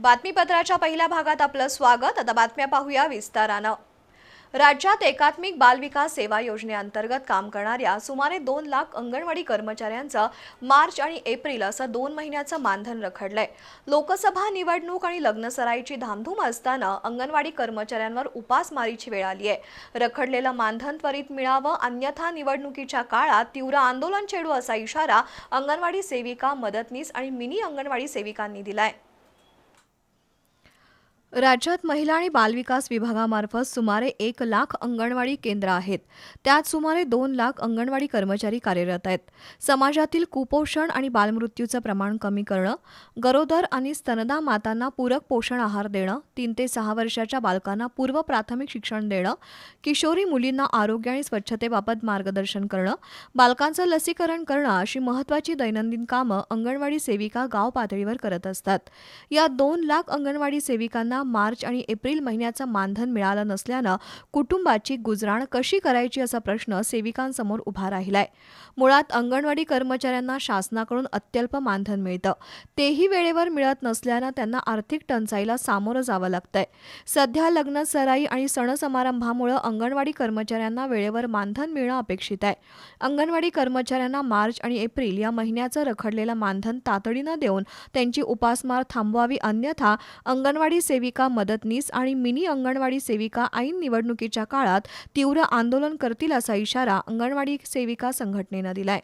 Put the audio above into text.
बातमीपत्राच्या पहिल्या भागात आपलं स्वागत. आता बातम्या पाहूया विस्तारानं. राज्यात एकात्मिक बालविकास सेवा योजनेअंतर्गत काम करणाऱ्या सुमारे दोन लाख अंगणवाडी कर्मचाऱ्यांचं मार्च आणि एप्रिल असं दोन महिन्याचं मानधन रखडलंय. लोकसभा निवडणूक आणि लग्नसराईची धामधूम असताना अंगणवाडी कर्मचाऱ्यांवर उपासमारीची वेळ आली आहे. रखडलेलं मानधन त्वरित मिळावं अन्यथा निवडणुकीच्या काळात तीव्र आंदोलन छेडू असा इशारा अंगणवाडी सेविका मदतनीस आणि मिनी अंगणवाडी सेविकांनी दिलाय. राज्यात महिला आणि बालविकास विभागामार्फत सुमारे एक लाख अंगणवाडी केंद्र आहेत. त्यात सुमारे दोन लाख अंगणवाडी कर्मचारी कार्यरत आहेत. समाजातील कुपोषण आणि बालमृत्यूचं प्रमाण कमी करणं गरोदर आणि स्तनदा मातांना पूरक पोषण आहार देणं तीन ते सहा वर्षाच्या बालकांना पूर्व प्राथमिक शिक्षण देणं किशोरी मुलींना आरोग्य आणि स्वच्छतेबाबत मार्गदर्शन करणं बालकांचं लसीकरण करणं अशी महत्त्वाची दैनंदिन कामं अंगणवाडी सेविका गाव पातळीवर करत असतात. या दोन लाख अंगणवाडी सेविकांना मार्च आणि एप्रिल महिन्याचं मानधन मिळालं नसल्यानं कुटुंबाची गुजराण कशी करायची असा प्रश्न सेविकांसमोर उभा राहिलाय. मुळात अंगणवाडी कर्मचाऱ्यांना शासनाकडून अत्यल्प मानधन मिळतं. तेही वेळेवर मिळत नसल्यानं त्यांना आर्थिक टंचाईला सामोरं जावं लागतंय. सध्या लग्न सराई आणि सण समारंभामुळं अंगणवाडी कर्मचाऱ्यांना वेळेवर मानधन मिळणं अपेक्षित आहे. अंगणवाडी कर्मचाऱ्यांना मार्च आणि एप्रिल या महिन्याचं रखडलेलं मानधन तातडीनं देऊन त्यांची उपासमार थांबवावी अन्यथा अंगणवाडी सेविका मदतनीस आणि मिनी अंगणवाडी सेविका ऐन निवडणुकीच्या काळात तीव्र आंदोलन करतील असा इशारा अंगणवाडी सेविका संघटनेनं दिलाय.